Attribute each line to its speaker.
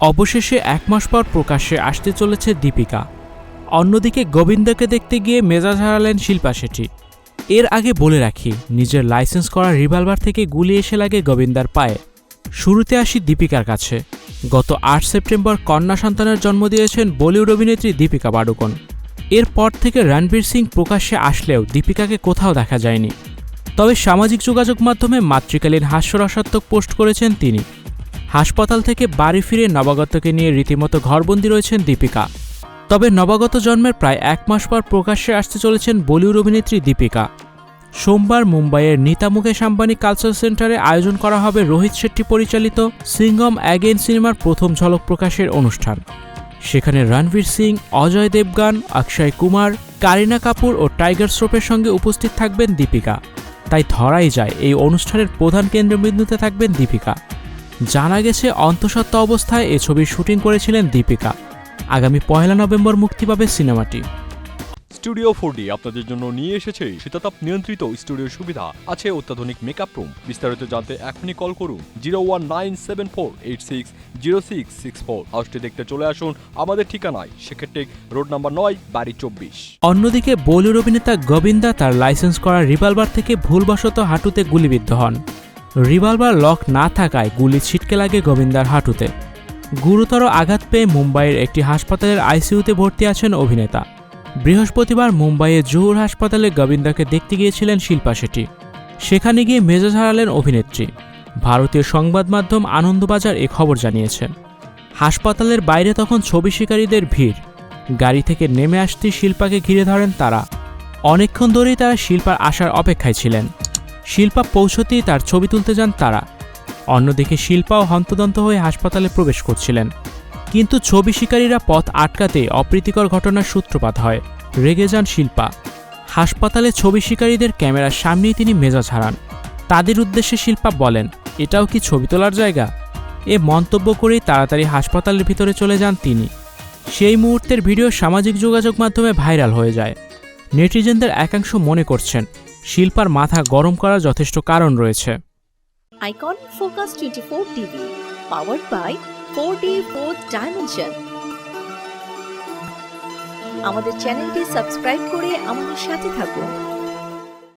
Speaker 1: অবশেষে এক মাস পর প্রকাশ্যে আসতে চলেছে দীপিকা। অন্যদিকে গোবিন্দাকে দেখতে গিয়ে মেজাজ হারালেন শিল্পা শেঠি। এর আগে বলে রাখি, নিজের লাইসেন্স করা রিভলভার থেকে গুলি এসে লাগে গোবিন্দার পায়ে। শুরুতে আসি দীপিকার কাছে। গত আট সেপ্টেম্বর কন্যা সন্তানের জন্ম দিয়েছেন বলিউড অভিনেত্রী দীপিকা পাডুকোন। এরপর থেকে রণবীর সিং প্রকাশ্যে আসলেও দীপিকাকে কোথাও দেখা যায়নি। তবে সামাজিক যোগাযোগ মাধ্যমে মাতৃকালীন হাস্যরসাত্মক পোস্ট করেছেন তিনি। হাসপাতাল থেকে বাড়ি ফিরে নবাগতকে নিয়ে রীতিমতো ঘরবন্দি রয়েছেন দীপিকা। তবে নবাগত জন্মের প্রায় এক মাস পর প্রকাশ্যে আসতে চলেছেন বলিউড অভিনেত্রী দীপিকা। সোমবার মুম্বাইয়ের নিতা মুকেশ আম্বানি কালচার সেন্টারে আয়োজন করা হবে রোহিত শেট্টি পরিচালিত সিঙ্গম অ্যাগেন সিনেমার প্রথম ঝলক প্রকাশের অনুষ্ঠান। সেখানে রণবীর সিং, অজয় দেবগান, অক্ষয় কুমার, কারিনা কাপুর ও টাইগার শ্রফের সঙ্গে উপস্থিত থাকবেন দীপিকা। তাই ধরাই যায় এই অনুষ্ঠানের প্রধান কেন্দ্রবিন্দুতে থাকবেন দীপিকা। জানা গেছে অন্তঃসত্ত্বা অবস্থায় এ ছবির শুটিং করেছিলেন দীপিকা। আগামী পয়লা নভেম্বর মুক্তি পাবে সিনেমাটি।
Speaker 2: স্টুডিও ফোর ডি আপনাদের জন্য নিয়ে এসেছে শীতাতাপ নিয়ন্ত্রিত স্টুডিও সুবিধা। আছে অত্যাধুনিক মেকআপ রুম। বিস্তারিত জানতে এখনই কল করুন zero one nine seven four eight six zero six six four. হাউসটি দেখতে চলে আসুন আমাদের ঠিকানায়। সেক্ষেত্রে রোড নাম্বার নয় বাড়ি চব্বিশ।
Speaker 1: অন্যদিকে বলিউড অভিনেতা গোবিন্দা তার লাইসেন্স করা রিভলভার থেকে ভুলবশত হাঁটুতে গুলিবিদ্ধ হন। রিভলভার লক না থাকায় গুলি ছিটকে লাগে গোবিন্দার হাঁটুতে। গুরুতর আঘাত পেয়ে মুম্বাইয়ের একটি হাসপাতালের আইসিইউতে ভর্তি আছেন অভিনেতা। বৃহস্পতিবার মুম্বাইয়ের জহুর হাসপাতালে গোবিন্দাকে দেখতে গিয়েছিলেন শিল্পা শেঠি। সেখানে গিয়ে মেজাজ হারালেন অভিনেত্রী। ভারতীয় সংবাদ মাধ্যম আনন্দবাজার এ খবর জানিয়েছেন। হাসপাতালের বাইরে তখন ছবি শিকারীদের ভিড়। গাড়ি থেকে নেমে আসতে শিল্পাকে ঘিরে ধরেন তারা। অনেকক্ষণ ধরেই তারা শিল্পার আসার অপেক্ষায় ছিলেন। শিল্পা পৌঁছতেই তার ছবি তুলতে যান তারা। অন্যদিকে শিল্পাও হন্তদন্ত হয়ে হাসপাতালে প্রবেশ করছিলেন। কিন্তু ছবি শিকারীরা পথ আটকাতে অপ্রীতিকর ঘটনার সূত্রপাত হয়। রেগে যান শিল্পা। হাসপাতালে ছবি শিকারীদের ক্যামেরার সামনেই তিনি মেজাজ হারান। তাদের উদ্দেশ্যে শিল্পা বলেন, এটাও কি ছবি তোলার জায়গা? এ মন্তব্য করেই তাড়াতাড়ি হাসপাতালের ভিতরে চলে যান তিনি। সেই মুহূর্তের ভিডিও সামাজিক যোগাযোগ মাধ্যমে ভাইরাল হয়ে যায়। নেটিজেনদের একাংশ মনে করছেন শিল্পার মাথা গরম করার যথেষ্ট কারণ রয়েছে।
Speaker 3: Icon focus twenty four TV powered by four D four dimension আমাদের চ্যানেলটি সাবস্ক্রাইব করে আমাদের সাথে থাকুন।